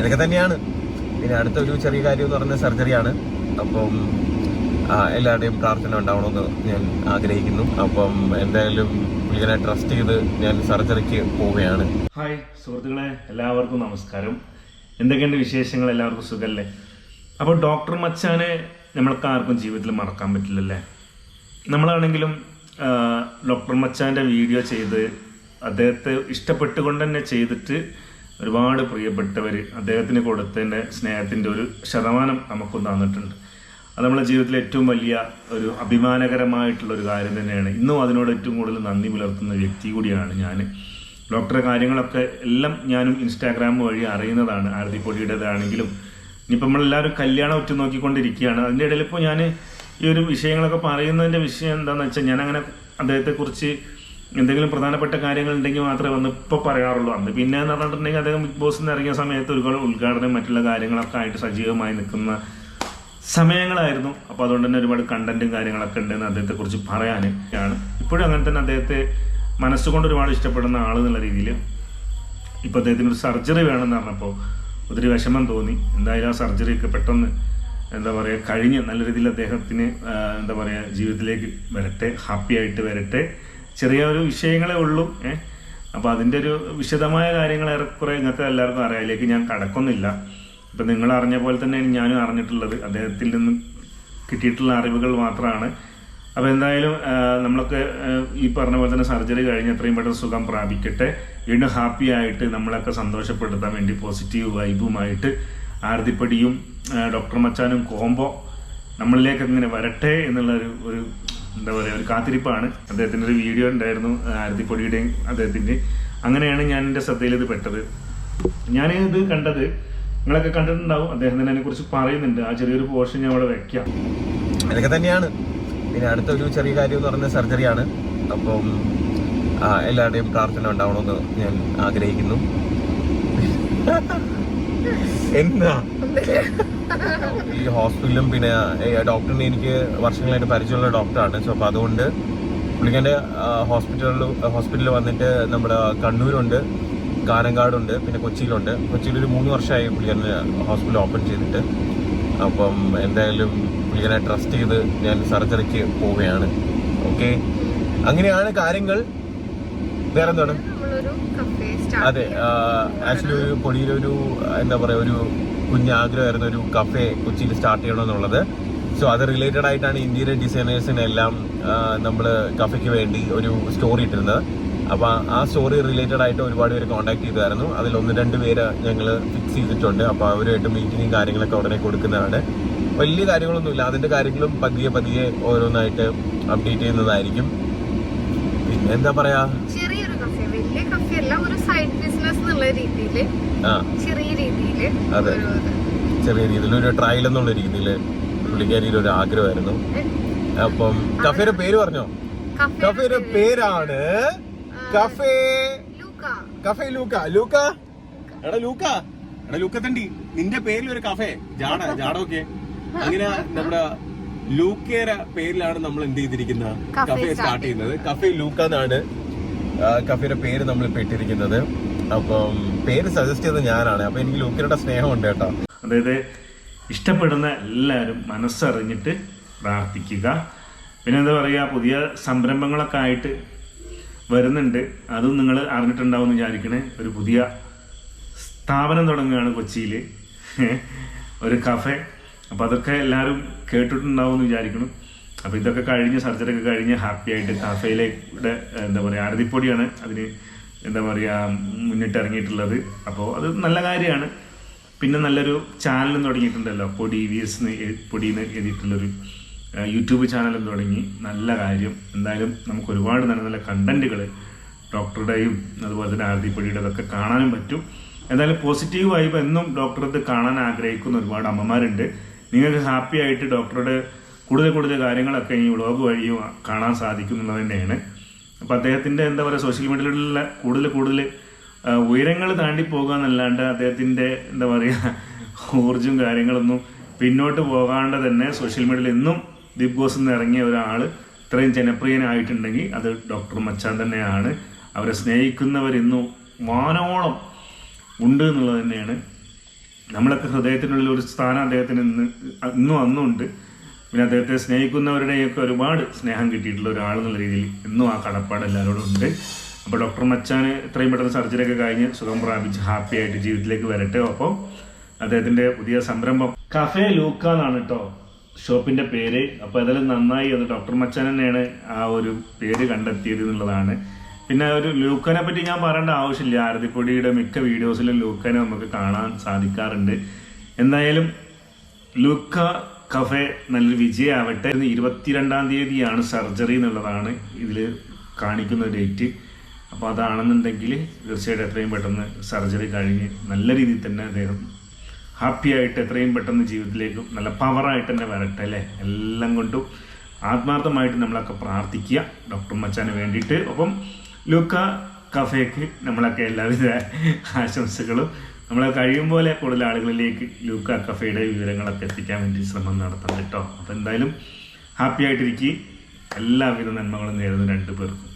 ഇതൊക്കെ തന്നെയാണ്. പിന്നെ അടുത്തൊരു ചെറിയ കാര്യം എന്ന് പറഞ്ഞ സർജറിയാണ് അപ്പം എല്ലാവരുടെയും പ്രാർത്ഥന ഉണ്ടാവണമെന്ന് ഞാൻ ആഗ്രഹിക്കുന്നു. അപ്പം എന്തായാലും പുള്ളിനെ ട്രസ്റ്റ് ചെയ്ത് ഞാൻ സർജറിക്ക് പോവുകയാണ്. ഹായ് സുഹൃത്തുക്കളെ എല്ലാവർക്കും നമസ്കാരം. എന്തൊക്കെയുണ്ട് വിശേഷങ്ങൾ? എല്ലാവർക്കും സുഖമല്ലേ അപ്പോൾ ഡോക്ടർ മച്ചാനെ നമ്മൾക്ക് ആർക്കും ജീവിതത്തിൽ മറക്കാൻ പറ്റില്ലല്ലേ? നമ്മളാണെങ്കിലും ഡോക്ടർ മച്ചാന്റെ വീഡിയോ ചെയ്ത് അദ്ദേഹത്തെ ഇഷ്ടപ്പെട്ടുകൊണ്ട് തന്നെ ചെയ്തിട്ട് ഒരുപാട് പ്രിയപ്പെട്ടവർ അദ്ദേഹത്തിന് കൊടുത്തതിന്റെ സ്നേഹത്തിന്റെ ഒരു ശതമാനം നമുക്കും തന്നിട്ടുണ്ട്. അത് നമ്മുടെ ജീവിതത്തിലെ ഏറ്റവും വലിയ ഒരു അഭിമാനകരമായിട്ടുള്ള ഒരു കാര്യം തന്നെയാണ്. ഇന്നും അതിനോട് ഏറ്റവും കൂടുതൽ നന്ദി പുലർത്തുന്ന വ്യക്തി കൂടിയാണ് ഞാൻ ഡോക്ടറെ കാര്യങ്ങളൊക്കെ എല്ലാം ഞാനും ഇൻസ്റ്റാഗ്രാം വഴി അറിയുന്നതാണ്. ആരതിപ്പൊടിയുടേതാണെങ്കിലും ഇനിയിപ്പോൾ നമ്മളെല്ലാവരും കല്യാണം ഉറ്റു നോക്കിക്കൊണ്ടിരിക്കുകയാണ്. അതിന്റെ ഇടയിൽ ഇപ്പോൾ ഞാൻ ഈ ഒരു വിഷയങ്ങളൊക്കെ പറയുന്നതിന്റെ വിഷയം എന്താണെന്ന് വെച്ചാൽ ഞാനങ്ങനെ അദ്ദേഹത്തെക്കുറിച്ച് എന്തെങ്കിലും പ്രധാനപ്പെട്ട കാര്യങ്ങൾ ഉണ്ടെങ്കിൽ മാത്രമേ വന്ന് ഇപ്പോൾ പറയാറുള്ളൂ. അന്ന് പിന്നെ എന്ന് പറഞ്ഞിട്ടുണ്ടെങ്കിൽ അദ്ദേഹം ബിഗ് ബോസിൽ നിന്ന് ഇറങ്ങിയ സമയത്ത് ഒരുപാട് ഉദ്ഘാടനം മറ്റുള്ള കാര്യങ്ങളൊക്കെ ആയിട്ട് സജീവമായി നിൽക്കുന്ന സമയങ്ങളായിരുന്നു. അപ്പോൾ അതുകൊണ്ട് തന്നെ ഒരുപാട് കണ്ടന്റും കാര്യങ്ങളൊക്കെ ഉണ്ടെന്ന് അദ്ദേഹത്തെക്കുറിച്ച് പറയാനൊക്കെയാണ് ഇപ്പോഴും അങ്ങനെ തന്നെ അദ്ദേഹത്തെ മനസ്സുകൊണ്ട് ഒരുപാട് ഇഷ്ടപ്പെടുന്ന ആൾ എന്നുള്ള രീതിയിൽ ഇപ്പോൾ അദ്ദേഹത്തിന് ഒരു സർജറി വേണമെന്ന് പറഞ്ഞപ്പോൾ ഒത്തിരി വിഷമം തോന്നി. എന്തായാലും ആ സർജറി ഒക്കെ പെട്ടെന്ന് എന്താ പറയുക കഴിഞ്ഞ് നല്ല രീതിയിൽ അദ്ദേഹത്തിന് എന്താ പറയുക ജീവിതത്തിലേക്ക് വരട്ടെ ഹാപ്പി ആയിട്ട് വരട്ടെ. ചെറിയ ഒരു വിഷയങ്ങളേ ഉള്ളൂ ഏഹ് അപ്പോൾ അതിന്റെ ഒരു വിശദമായ കാര്യങ്ങൾ ഏറെക്കുറെ ഇന്നത്തെ എല്ലാവർക്കും അറിയാം. ഞാൻ കടക്കൊന്നുമില്ല ഇപ്പം നിങ്ങൾ അറിഞ്ഞ പോലെ തന്നെയാണ് ഞാനും അറിഞ്ഞിട്ടുള്ളത്. അദ്ദേഹത്തിൽ നിന്ന് കിട്ടിയിട്ടുള്ള അറിവുകൾ മാത്രമാണ്. അപ്പോൾ എന്തായാലും നമ്മളൊക്കെ ഈ പറഞ്ഞ പോലെ തന്നെ സർജറി കഴിഞ്ഞ് എത്രയും പെട്ടെന്ന് സുഖം പ്രാപിക്കട്ടെ. വീണ്ടും ഹാപ്പി ആയിട്ട് നമ്മളൊക്കെ സന്തോഷപ്പെടുത്താൻ വേണ്ടി പോസിറ്റീവ് വൈബുമായിട്ട് ആരതിപ്പടിയും ഡോക്ടർ മച്ചാനും കോംബോ നമ്മളിലേക്ക് അങ്ങനെ വരട്ടെ എന്നുള്ള ഒരു ഒരു എന്താ പറയുക ഒരു കാത്തിരിപ്പാണ്. അദ്ദേഹത്തിന്റെ ഒരു വീഡിയോ ഉണ്ടായിരുന്നു ആരതിപ്പൊടിയുടെയും അദ്ദേഹത്തിന്റെ അങ്ങനെയാണ് ഞാൻ എന്റെ ശ്രദ്ധയിൽ ഇത് പെട്ടത്. ഞാൻ ഇത് കണ്ടത് നിങ്ങളൊക്കെ കണ്ടിട്ടുണ്ടാവും അദ്ദേഹം തന്നെ അതിനെക്കുറിച്ച് പറയുന്നുണ്ട്. ആ ചെറിയൊരു പോർഷൻ ഞാൻ അവിടെ വെക്കാം. അതൊക്കെ തന്നെയാണ്. പിന്നെ അടുത്തൊരു ചെറിയ കാര്യം എന്ന് പറഞ്ഞ സർജറിയാണ്. അപ്പം എല്ലാവരുടെയും പ്രാർത്ഥന ഉണ്ടാവണമെന്ന് ഞാൻ ആഗ്രഹിക്കുന്നു. എന്നാ? ഈ ഹോസ്പിറ്റലും പിന്നെ ഡോക്ടറിനെ എനിക്ക് വർഷങ്ങളായിട്ട് പരിചയമുള്ള ഡോക്ടറാണ്. സോ അപ്പോൾ അതുകൊണ്ട് പുള്ളിക്കാന്റെ ഹോസ്പിറ്റലിൽ ഹോസ്പിറ്റലിൽ വന്നിട്ട് നമ്മുടെ കണ്ണൂരുണ്ട് കാനങ്കാടുണ്ട് പിന്നെ കൊച്ചിയിലുണ്ട്. കൊച്ചിയിൽ ഒരു മൂന്ന് വർഷമായി പുള്ളിക്കാരന് ഹോസ്പിറ്റൽ ഓപ്പൺ ചെയ്തിട്ട്. അപ്പം എന്തായാലും പുള്ളിക്കാരെ ട്രസ്റ്റ് ചെയ്ത് ഞാൻ സർജറിക്ക് പോവുകയാണ്. ഓക്കെ? അങ്ങനെയാണ് കാര്യങ്ങൾ. വേറെ അതെ ആക്ച്വലി ഒരു പൊടിയിലൊരു എന്താ പറയുക ഒരു കുഞ്ഞ് ആഗ്രഹമായിരുന്നു ഒരു കഫേ കൊച്ചിയിൽ സ്റ്റാർട്ട് ചെയ്യണമെന്നുള്ളത് സോ അത് റിലേറ്റഡ് ആയിട്ടാണ് ഇന്ത്യയിലെ ഡിസൈനേഴ്സിനെല്ലാം നമ്മൾ കഫയ്ക്ക് വേണ്ടി ഒരു സ്റ്റോറി ഇട്ടിരുന്നത്. അപ്പോൾ ആ സ്റ്റോറി റിലേറ്റഡ് ആയിട്ട് ഒരുപാട് പേര് കോൺടാക്ട് ചെയ്തായിരുന്നു അതിൽ ഒന്ന് രണ്ട് പേര് ഞങ്ങൾ ഫിക്സ് ചെയ്തിട്ടുണ്ട്. അപ്പോൾ അവരുമായിട്ട് മീറ്റിങ്ങും കാര്യങ്ങളൊക്കെ ഉടനെ കൊടുക്കുന്നതാണ്. വലിയ കാര്യങ്ങളൊന്നുമില്ല. അതിന്റെ കാര്യങ്ങളും പതിയെ പതിയെ ഓരോന്നായിട്ട് അപ്ഡേറ്റ് ചെയ്യുന്നതായിരിക്കും. പിന്നെ എന്താ പറയാ? ചെറിയൊരു കഫേ ഒരു സൈഡ് ബിസിനസ് എന്നുള്ള ചെറിയ രീതിയിൽ അതെ. ചെറിയ രീതിയിൽ ഒരു ട്രയൽ എന്നുള്ള രീതിയിൽ പുള്ളിക്കാരിയിൽ ഒരു ആഗ്രഹമായിരുന്നു. അപ്പം കഫേയുടെ പേര് പറഞ്ഞോ? കഫേയുടെ പേരാണ് കഫേ കഫേ ലൂക്ക. ലൂക്ക? എടാ ലൂക്ക. എടാ ലൂക്ക തണ്ടി നിന്റെ പേരിൽ ഒരു കഫേ. ജാട ജാടൊക്കെ അങ്ങനെ നമ്മുടെ ലൂക്കയുടെ പേരിലാണ് നമ്മൾ എന്ത് ചെയ്തിരിക്കുന്നത്? കഫേ സ്റ്റാർട്ട് ചെയ്യുന്നത്. കഫേ ലൂക്ക എന്നാണ്. കഫേയുടെ പേര് നമ്മൾ ഇട്ടിരിക്കുന്നത്. അപ്പം പേര് സജസ്റ്റ് ചെയ്തത് ഞാനാണ്. അപ്പൊ എനിക്ക് ലൂക്കയുടെ സ്നേഹമുണ്ട് കേട്ടോ. അതായത് ഇഷ്ടപ്പെടുന്ന എല്ലാവരും മനസ്സറിഞ്ഞിട്ട് പ്രാർത്ഥിക്കുക. പിന്നെ എന്താ പറയുക പുതിയ സംരംഭങ്ങളൊക്കെ ആയിട്ട് വരുന്നുണ്ട്. അതും നിങ്ങൾ അറിഞ്ഞിട്ടുണ്ടാവും വിചാരിക്കണേ. ഒരു പുതിയ സ്ഥാപനം തുടങ്ങുകയാണ് കൊച്ചിയിൽ ഒരു കഫേ. അപ്പോൾ അതൊക്കെ എല്ലാവരും കേട്ടിട്ടുണ്ടാവും എന്ന് വിചാരിക്കണം അപ്പോൾ ഇതൊക്കെ കഴിഞ്ഞ് സർജറി ഒക്കെ കഴിഞ്ഞ് ഹാപ്പി ആയിട്ട് കഫയിലെ എന്താ പറയുക അറുതിപ്പൊടിയാണ് അതിന് എന്താ പറയുക മുന്നിട്ട് ഇറങ്ങിയിട്ടുള്ളത് അപ്പോൾ അത് നല്ല കാര്യമാണ്. പിന്നെ നല്ലൊരു ചാനലും തുടങ്ങിയിട്ടുണ്ടല്ലോ. പൊടി വി എസ് പൊടിന്ന് എഴുതിയിട്ടുള്ളൊരു യൂട്യൂബ് ചാനലും തുടങ്ങി. നല്ല കാര്യം. എന്തായാലും നമുക്ക് ഒരുപാട് നല്ല നല്ല കണ്ടന്റുകൾ ഡോക്ടറുടെയും അതുപോലെ തന്നെ ആരതിപ്പൊടിയുടെ ഒക്കെ കാണാനും പറ്റും. എന്തായാലും പോസിറ്റീവ് വൈബ് എന്നും ഡോക്ടറെ കാണാൻ ആഗ്രഹിക്കുന്ന ഒരുപാട് അമ്മമാരുണ്ട്. നിങ്ങൾക്ക് ഹാപ്പി ആയിട്ട് ഡോക്ടറുടെ കൂടുതൽ കൂടുതൽ കാര്യങ്ങളൊക്കെ ഈ വ്ളോഗ് വഴിയും കാണാൻ സാധിക്കും എന്നുള്ളത് തന്നെയാണ് അപ്പോൾ അദ്ദേഹത്തിന്റെ എന്താ പറയുക സോഷ്യൽ മീഡിയയിലുള്ള കൂടുതൽ കൂടുതൽ ഉയരങ്ങൾ താണ്ടി പോകുക എന്നല്ലാണ്ട് അദ്ദേഹത്തിന്റെ എന്താ പറയുക ഊർജം കാര്യങ്ങളൊന്നും പിന്നോട്ട് പോകാണ്ട് തന്നെ സോഷ്യൽ മീഡിയയിൽ എന്നും ബിഗ് ബോസ് നിന്ന് ഇറങ്ങിയ ഒരാൾ ഇത്രയും ജനപ്രിയനായിട്ടുണ്ടെങ്കിൽ അത് ഡോക്ടർ മച്ചാൻ തന്നെയാണ്. അവരെ സ്നേഹിക്കുന്നവർ ഇന്നും വാനോളം ഉണ്ട് എന്നുള്ളത് തന്നെയാണ്. നമ്മളൊക്കെ ഹൃദയത്തിനുള്ളിൽ ഒരു സ്ഥാനം അദ്ദേഹത്തിന് ഇന്ന് ഇന്നും അന്നുണ്ട് പിന്നെ അദ്ദേഹത്തെ സ്നേഹിക്കുന്നവരുടെയൊക്കെ ഒരുപാട് സ്നേഹം കിട്ടിയിട്ടുള്ള ഒരാൾ എന്നുള്ള രീതിയിൽ ഇന്നും ആ കടപ്പാട് എല്ലാവരോടും ഉണ്ട്. അപ്പോൾ ഡോക്ടർ മച്ചാന് എത്രയും പെട്ടെന്ന് സർജറി ഒക്കെ കഴിഞ്ഞ് സുഖം പ്രാപിച്ച് ഹാപ്പി ആയിട്ട് ജീവിതത്തിലേക്ക് വരട്ടെ. ഒപ്പം അദ്ദേഹത്തിന്റെ പുതിയ സംരംഭം കഫേ ലൂക്ക എന്നാണ് കേട്ടോ ഷോപ്പിന്റെ പേര്. അപ്പോൾ അതിൽ നന്നായി അത് ഡോക്ടർ മച്ചാൻ തന്നെയാണ് ആ ഒരു പേര് കണ്ടെത്തിയത് എന്നുള്ളതാണ്. പിന്നെ ഒരു ലൂക്കനെ പറ്റി ഞാൻ പറയേണ്ട ആവശ്യമില്ല. ആരതിപ്പൊടിയുടെ മിക്ക വീഡിയോസിലും ലൂക്കനെ നമുക്ക് കാണാൻ സാധിക്കാറുണ്ട്. എന്തായാലും ലൂക്ക കഫേ നല്ലൊരു വിജയമാവട്ടെ ഇരുപത്തിരണ്ടാം തീയതിയാണ് സർജറി എന്നുള്ളതാണ് ഇതിൽ കാണിക്കുന്ന ഡേറ്റ്. അപ്പോൾ അതാണെന്നുണ്ടെങ്കിൽ തീർച്ചയായിട്ടും എത്രയും പെട്ടെന്ന് സർജറി കഴിഞ്ഞ് നല്ല രീതിയിൽ തന്നെ അദ്ദേഹം ഹാപ്പി ആയിട്ട് എത്രയും പെട്ടെന്ന് ജീവിതത്തിലേക്ക് നല്ല പവറായിട്ട് തന്നെ വരട്ടെ അല്ലേ? എല്ലാം കൊണ്ടും ആത്മാർത്ഥമായിട്ട് നമ്മളൊക്കെ പ്രാർത്ഥിക്കുക. ഡോക്ടർ മച്ചാന് വേണ്ടിയിട്ട്. ഒപ്പം ലൂക്ക കഫേക്ക് നമ്മളൊക്കെ എല്ലാവിധ ആശംസകളും നമ്മളെ കഴിയും പോലെ കൂടുതൽ ആളുകളിലേക്ക് ലൂക്ക കഫേയുടെ വിവരങ്ങളൊക്കെ എത്തിക്കാൻ വേണ്ടി ശ്രമം നടത്തണം കേട്ടോ. അപ്പോൾ എന്തായാലും ഹാപ്പി ആയിട്ടിരിക്കുക എല്ലാവിധ നന്മകളും നേരുന്ന രണ്ടു പേർക്കും